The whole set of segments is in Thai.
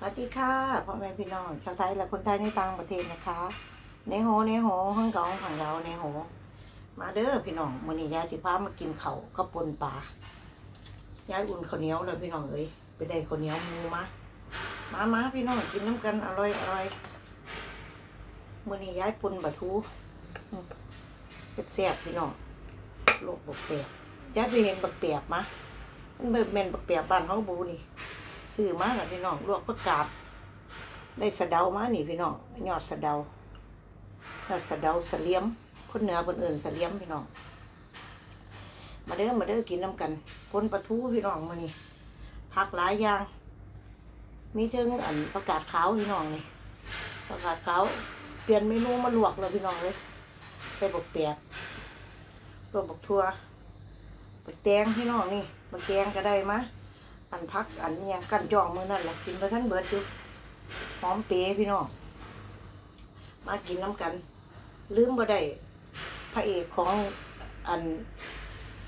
สวัสดีค่ะพ่อแม่พี่น้องชาวไทยและคนไทยในต่างประเทศนะคะในโหในโหห้องเก่าของเราในโหมาเด้อพี่น้องมื้อนี้ยายสิพามากินเข้ากับปนปลายายอุ่นข้าวเหนียวเลยพี่น้องเอ้ยไปได้ข้าวเหนียวมูมามามาพี่น้องกินน้ำกันอร่อยอร่อยมื้อนี้ยายปนบะทูแซ่บๆพี่น้องโลกบักเปียกยายไปเห็นบักเปียกมามันเป็นแม่นบักเปียกบ้านเฮาบูนี่ ซื้อมาแล้วพี่น้องลวกประกาศได้สะเดามานี่พี่น้องยอดสะเดายอดสะเดาสะเลียม คนเหนือคนอื่นสะเลียมพี่น้องมาเด้อมาเด้อกินน้ำกันปนปลาทูพี่น้องมานี่ผักหลายอย่าง มีเชิงอันประกาศขาวพี่น้องนี่ประกาศขาวเปลี่ยนเมนูมาลวกแล้วพี่น้องเลยไปบกเปียกตัวบกทัวบักแตงพี่น้องนี่บักแตงก็ได้มา อันพักอันเนี้ยกันจองมือนั่นแหละกินไปท่านเบิดอยู่หอมเปรย์พี่น้องมากินน้ำกัน ลืมบ่ได้พระเอกของอัน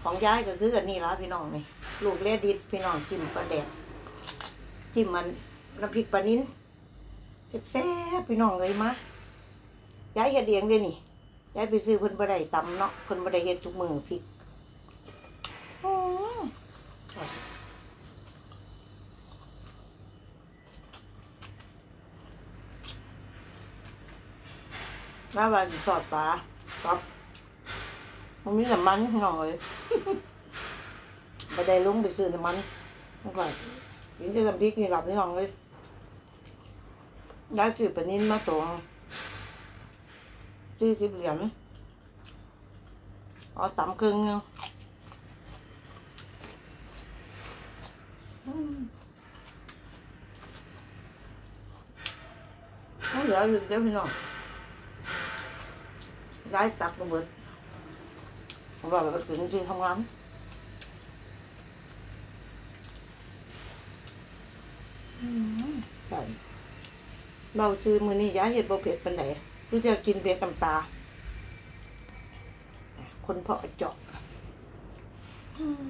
ของย้ายก็คืออันนี้ละพี่น้องนี่ลูกเลดิสพี่น้องจิ้มปลาแดกจิ้มมันน้ำพริกปลานิ้นแซ่บพี่น้องเลยมายายเฮ็ดเองเด้นี่ย้ายไปซื้อเพิ่นบ่ได้ตำเนาะเพิ่นบ่ได้เฮ็ดทุกมือพริกอือ หน้าวันสอดปลาครับมันมีน้ำมันหน่อยไปได้ลุงไปซื้อน้ำมันมันก่อนกินจะน้ำพริกนี่หลับนี่น้องเลยได้ซื้อปลานิ่นมาตรงสี่สิบเหรียญเอาตำครึ่งเนึงอืมเอาเหลืออยู่เดี๋ยวพี่น้อง ย้ายกลับมาเบิดผมบอกว่าถึงที่ทำงานอืมใช่เราซื้อมือนี้ย้ายเห็ดบะเผ็ดปันไหนรู้จะกินเผ็ดตำตา คนเพาะเจาะอืม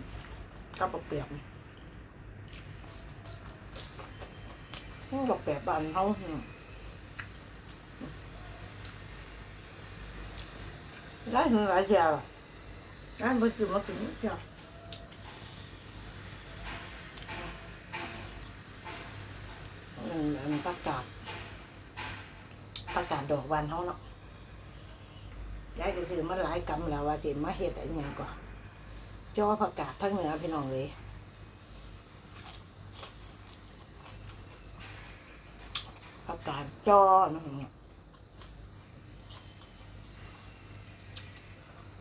กับปะเปียกอืมกับแปะบานเขาอืม ได้หนึ่งหลายเจ้าได้มาซื้อมากินเจ้าอืมอันประกาศประกาศดอกบานเขาเนาะยายก็ซื้อมาหลายกำแล้วว่าสิมาเฮ็ดอะไรอย่างก่อนจอประกาศทั้งเหนือพี่น้องเลยประกาศจอเนาะ อืม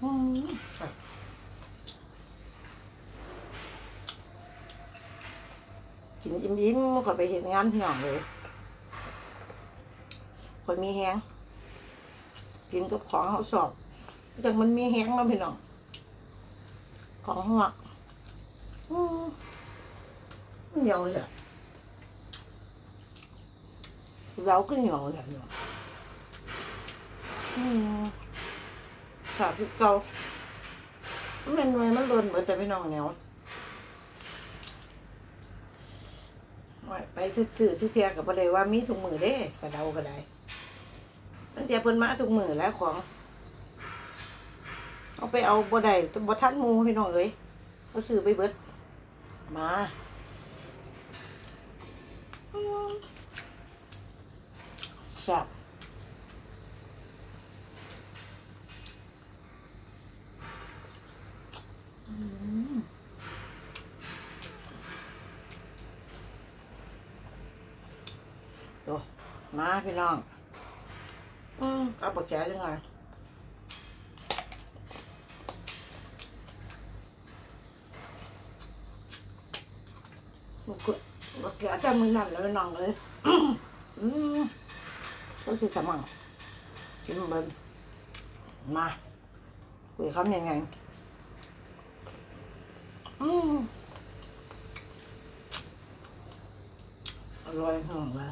กินยิ้มยิ้มก็ไปเห็นงานพี่น้องเลย คนมีแฮงกินกับของเขาสอบแต่มันมีแฮงมาพี่น้อง ของหัวอืมเหนียวเลยเราก็เหนียวเลยเนาะอืม ค่ะพี่เกามันเป็นไงมันหล่นเหมือนแต่พี่น้องเนียวไปซื้อทุกเทียกับประเดี๋ยว่ามีถุงมือเด้กระเดาก็ได้ตั้งแต่เพิ่นมาถุงมือแล้วของ เอาไปเอาบ่ได้บ่ทันมูพี่น้องเอ้ยเขาซื้อไปเบิด มาอืมแซ่บ ตัว มาพี่น้อง อืมเอาปากแฉยังไงมันก็ปากแฉจะมือนั่นเลยพี่น้องเลย อืมก็คือสมังกินเบิ้งมาคุยคำยังไงอืมอร่อยหอมเลย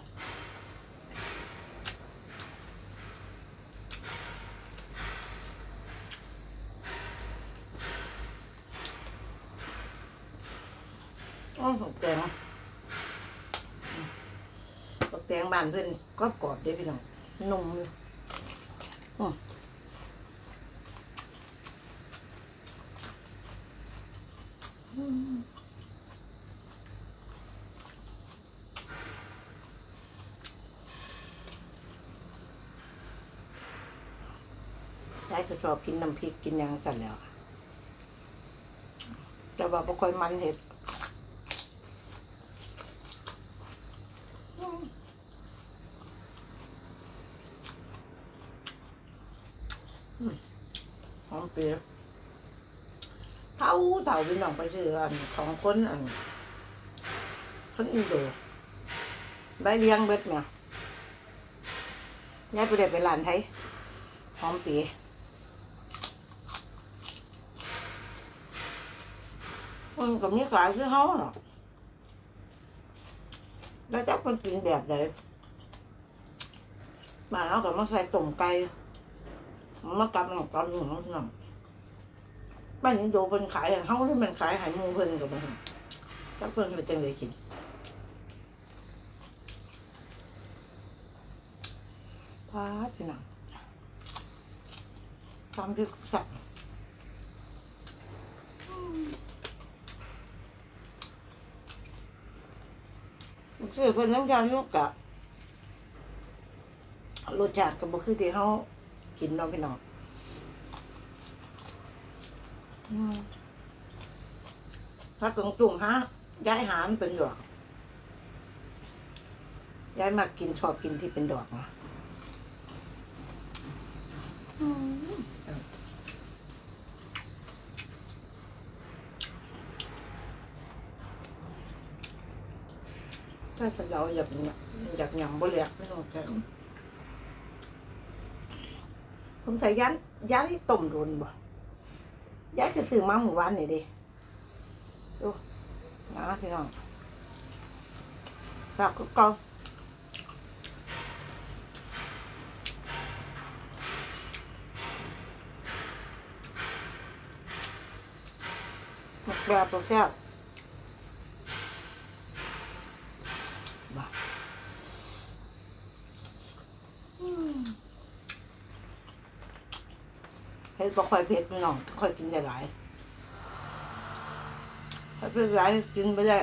อ๋อแกง แตง บ้านเพื่อนกรอบกรอบๆเด้อพี่น้องนุ่มอยู่อืมยายก็ชอบกินน้ำพริกกินหยังสั่นแหล้ว แต่ว่าบ่ค่อยมันเห็ด หอมเปรี้ยวเท่าเท่าพี่น้องไปซื้ออันของคนอันคนอินโดใบเลี้ยงเบ็ดเนี่ยย้ายไปเด็ดไปร้านไทยหอมเปรี้ยวมันกับนี้ขายคือเขาเนาะแล้วจักมันกินแบบไหนมาแล้วก็มาใส่ต้มไก่ มากำลังตอนหนึ่งน้ำบ้านนี้โดเป็นขายอย่างเฮาที่มันขายหายมูเพิ่นกับมันจักเพิ่นเป็นจังเลยกินพาดพี่น้องตามที่สั่งซื้อเพิ่นน้ำยาลูกกะรสชาติก็บ่คือที่เฮา กินเนาะพี่น้องถ้าตรงจุ่มฮะย้ายหามนเป็นดอกย้ายมากินชอบกินที่เป็นดอกนะถ้าสะเดาอยากเนี่ยอยากหยำบ่เหลียกไม่ต้องแข็งผมใส่ยันยันต้มโดนบ่ยันก็ซื้อมาหมู่บ้านนี่ดิดูนะพี่น้องฝากก็เกาหมกแบบตัวแซ่บบ่อืม เผ็ด บ่ค่อยเผ็ดพี่น้องค่อยกินได้หลายถ้าเผ็ดหลายกินไม่ได้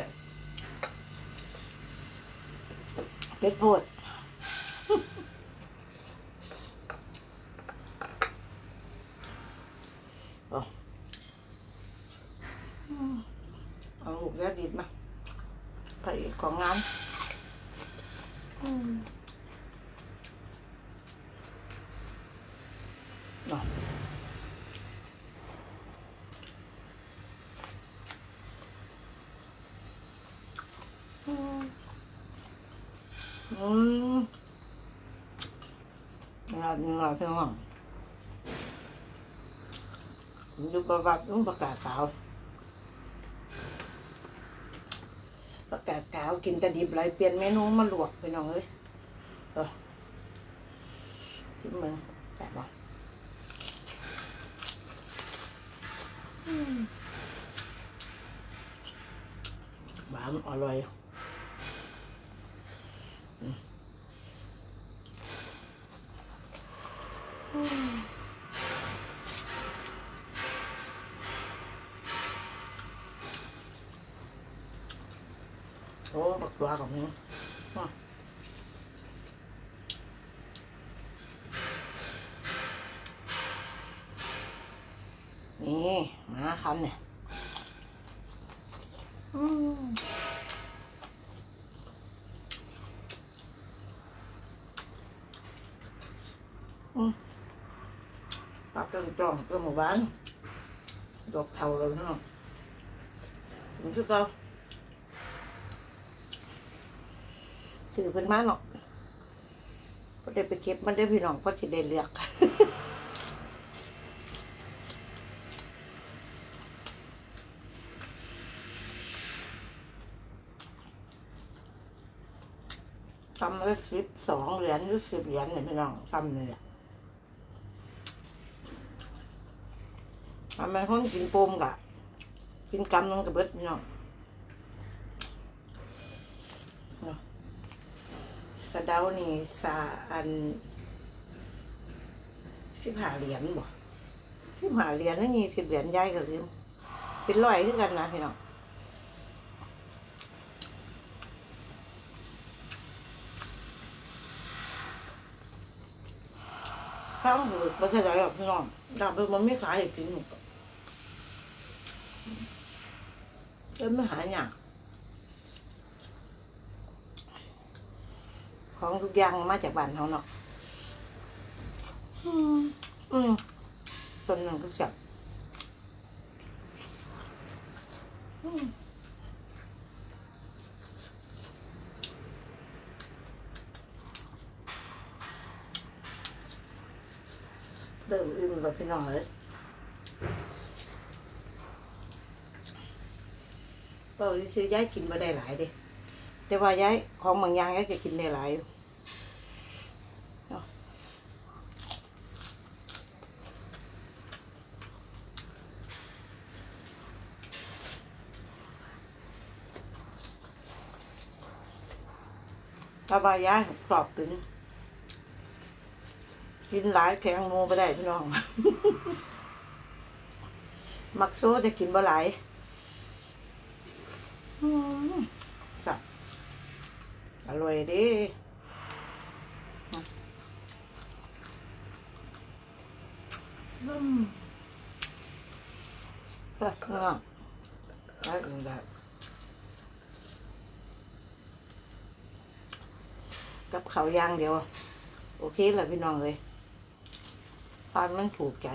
เผ็ดโพดเอาอืมเอาลูกแล้วดิดมาไปของงานอืมเนาะ อืม อืมงานงานเพื่อนห้องดูประวัติต้องประกาศขาว ประกาศขาวกินแต่ดิบไรเปลี่ยนเมนูมาลวกไปน้องเอ้ยเออสิมึงแต่บอกหวานอร่อย โอ้บักตัวของนี้นี่มาคำเนี่ย อืมอืมปาก ตึงจองตัวหมู่บ้านดอกเทาเลยเนาะถึงชุดเราซื้อเพิ่นมาเนาะพอได้ไปเก็บมันได้พี่น้องพอสิได้เลือกทำละสิบสองเหรียญหรือสิบเหรียญเนี่ยพี่น้องทำเนี่ยำไมคนกินปมกะกินกำนึงกับเบิดพี่น้องสะเดานี่สาอันสิบหาเหรียญบ่สิบหาเหรียญนั่นนี่สิบเหรียญยายก็ลืมเป็นร้อยคือกันนะพี่น้องข้าวหมูไม่ใช่ไรหรอกพี่น้องดาบมันไม่ขายกินหรอก เอ้ยไม่หายากของทุกอย่างมาจากบ้านเขาเนาะอืมอืมต้นนึงก็จับอืมเริ่มอิ่มแล้วพี่น้องเลยเปล่าที่ ซื้อย้ายกินมาได้หลายเดิแต่ว่าย้ายของบางอย่างย้ายก็กินได้หลายอยู่เนาะถ้าย้ายกรอบถึง กินหลายแข็งโมไปได้พี่น้อง มักโซจะกินบ่หลายอืมครับ อร่อยเดีอืมครับงามได้เองได้กับเขาวอย่างเดียว โอเคแหละพี่น้องเลยทานมันถูกใจ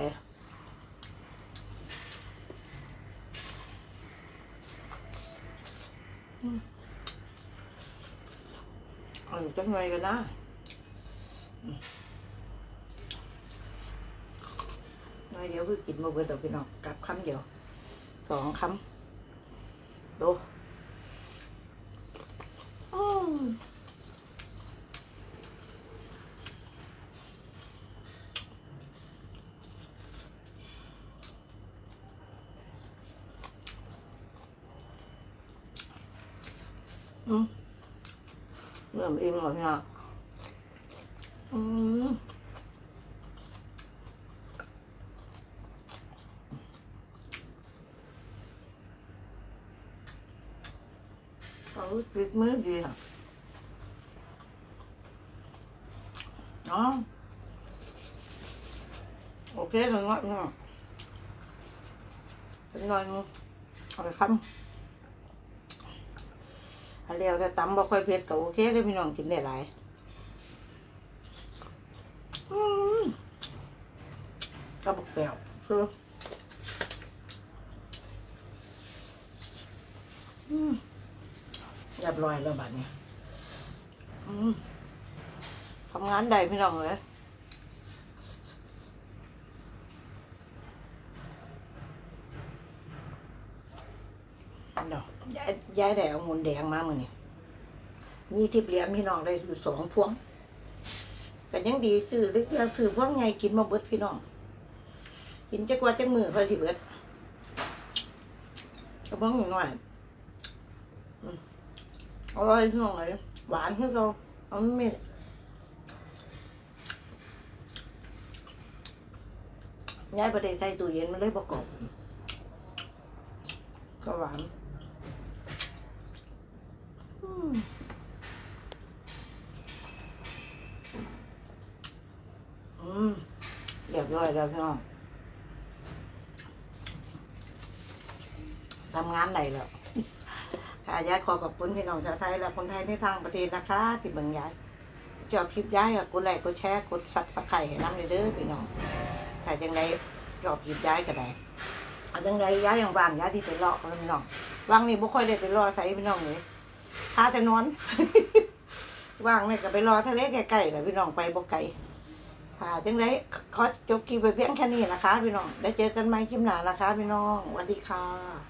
อืม เอันจังไงกันนะมน้อยเดี๋ยวคือกินมาเบิดดอกพี่น้องกลับคำเดียวสองคำดูอืม อืมเริ่มอิ่มแล้วเนี่ยอืมเขาติ ดมือดีค่ะเนาะโอเคเลยเนาะเนาะเป็นหน่อยนึงเอาไปคำอันเดียวแต่ตำบ่ค่อยเผ็ดก็โอเคเลยพี่น้องกินได้หลายกระบอกแปวคืออืมเรียบร้อยแล้วบัดนี้ทำงานได้พี่น้องเลยอันเดอก ย้ายย้ายได้เอามูลแดงมามือนี่ยี่สิบเหรียญพี่น้องได้อยู่สองพวงก็ยังดีซื้อเล็กเดียวซื้อพวงไงกินมาเบิดพี่น้อง กินจักว่าจักมือพอสิเบิดกระเพาะหน่อยอร่อยพี่น้องเลยหวานขึ้นเราเอาไม่ย้ายประเดใส่ตู้เย็นมันเลยประกอบก็หวาน เรียบร้อยแล้วพี่น้องทำงานไหนแล้วค่ะยายขอขอบคุณพี่น้องชาวไทยและคนไทยในทางประเทศนะคะที่เบิงยายชอบคลิปย้ายก็กดไลค์กดแชร์กดซับสไครต์ให้น้ำเลยเด้อพี่น้องถ้าจังไดชอบคลิปย้ายก็ได้เอาจังไดย้ายอย่างบ้านย้ายที่ไปเลาะกันพี่น้องว่างนี่บ่ค่อยได้ไปรอใส่พี่น้องเลย ค้าแต่นอน ว่างนี่ก็ไปรอทะเลใกล้ๆแหลยพี่น้องไปบ่ไกลค่ะจังไรขอจบกีไปเพียงแค่นี้นะคะ พี่น้อง ได้เจอกันใหม่คลิปหน้านะคะ พี่น้องสวัสดีค่ะ